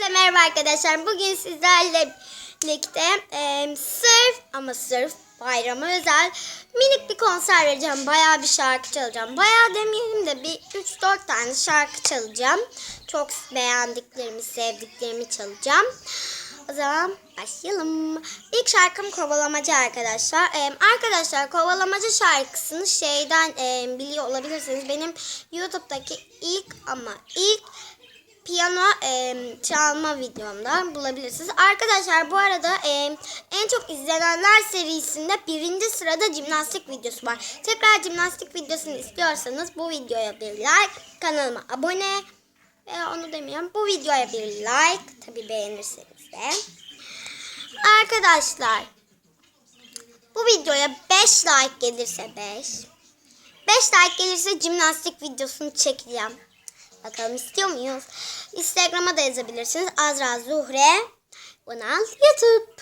Herkese merhaba arkadaşlar. Bugün sizlerle birlikte e, sırf ama sırf bayrama özel minik bir konser vereceğim. Bayağı bir şarkı çalacağım. Bayağı demeyelim de bir 3-4 tane şarkı çalacağım. Çok beğendiklerimi, sevdiklerimi çalacağım. O zaman başlayalım. İlk şarkım Kovalamacı arkadaşlar. Ee, arkadaşlar Kovalamacı şarkısını şeyden e, biliyor olabilirsiniz. Benim YouTube'daki ilk ama ilk piyano e, çalma videomda bulabilirsiniz. Arkadaşlar bu arada e, en çok izlenenler serisinde birinci sırada jimnastik videosu var. Tekrar jimnastik videosunu istiyorsanız bu videoya bir like, kanalıma abone ve onu demiyorum. Bu videoya bir like tabi beğenirseniz de. Arkadaşlar bu videoya 5 like gelirse 5 5 like gelirse jimnastik videosunu çekeceğim. Bakalım istiyor muyuz? Instagram'a da yazabilirsiniz. Azra Zuhre. Unal YouTube.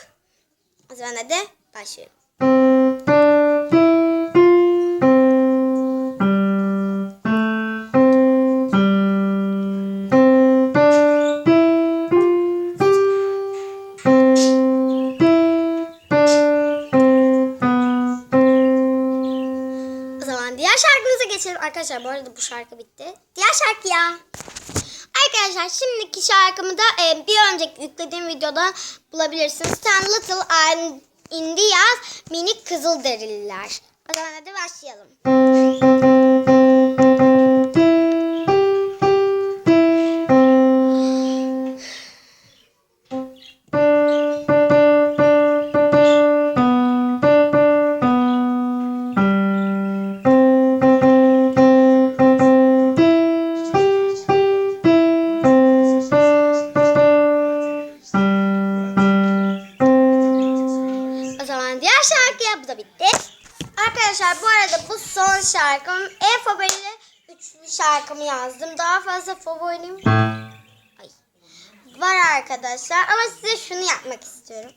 O zaman hadi başlıyorum. Geçelim. Arkadaşlar bu arada bu şarkı bitti. Diğer şarkı ya. Arkadaşlar şimdiki şarkımı da e, bir önceki yüklediğim videoda bulabilirsiniz. Ten Little and India's minik Kızılderililer. O zaman hadi başlayalım. Bu da bitti. Arkadaşlar bu arada bu son şarkım en favorili üçlü şarkımı yazdım. Daha fazla favorim Ay. var arkadaşlar ama size şunu yapmak istiyorum.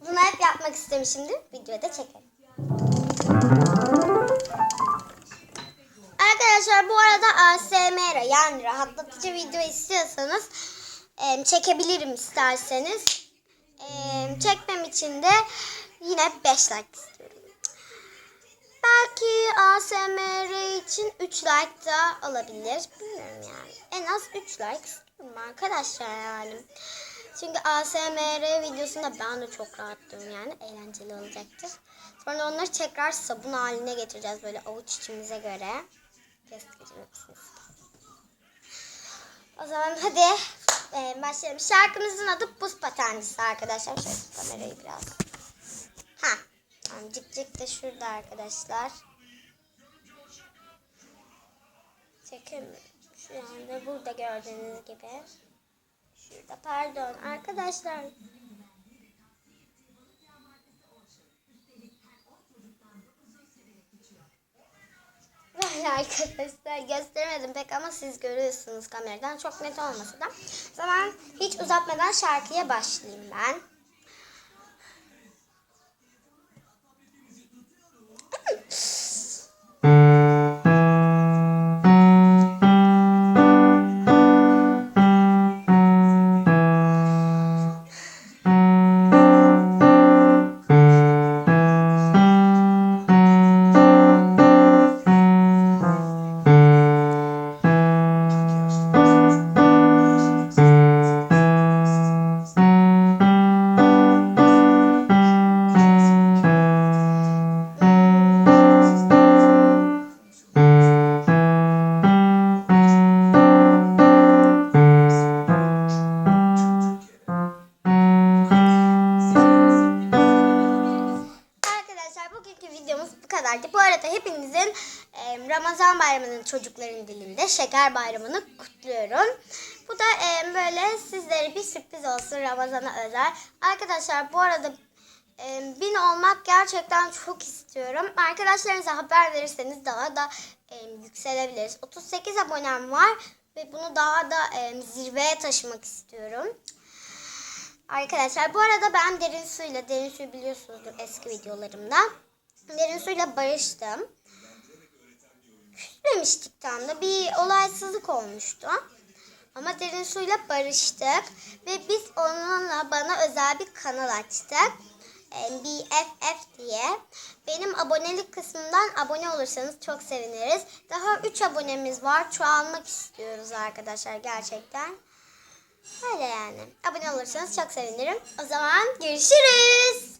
Bunu hep yapmak istemişimdir. Videoda çekelim. Arkadaşlar bu arada ASMR yani rahatlatıcı video istiyorsanız çekebilirim isterseniz. Çekmem için de yine 5 like istiyorum. Belki ASMR için 3 like da alabilir. Bilmiyorum yani. En az 3 like istiyorum arkadaşlar yani. Çünkü ASMR videosunda ben de çok rahatlıyorum yani. Eğlenceli olacaktır. Sonra onları tekrar sabun haline getireceğiz böyle avuç içimize göre. Gösterir O zaman hadi e, başlayalım. Şarkımızın adı Buz Patencisi arkadaşlar. Şöyle kamerayı biraz. Ha. Tamam, cık cık da şurada arkadaşlar. Çekemiyorum. Şu anda burada gördüğünüz gibi. Şurada pardon arkadaşlar. Arkadaşlar gösteremedim pek ama siz görüyorsunuz kameradan. Çok net olmasa da. O zaman hiç uzatmadan şarkıya başlayayım ben. Kadardı. Bu arada hepinizin e, Ramazan bayramının çocukların dilinde şeker bayramını kutluyorum. Bu da e, böyle sizlere bir sürpriz olsun Ramazan'a özel. Arkadaşlar bu arada e, bin olmak gerçekten çok istiyorum. Arkadaşlarınıza haber verirseniz daha da e, yükselebiliriz. 38 abonem var ve bunu daha da e, zirveye taşımak istiyorum. Arkadaşlar bu arada ben derin suyla, derin suyu biliyorsunuzdur eski videolarımda. Derin suyla barıştım. Süremiştik tam da bir olaysızlık olmuştu. Ama derin suyla barıştık ve biz onunla bana özel bir kanal açtık. BFF diye. Benim abonelik kısmından abone olursanız çok seviniriz. Daha 3 abonemiz var. Çoğalmak istiyoruz arkadaşlar gerçekten. Öyle yani. Abone olursanız çok sevinirim. O zaman görüşürüz.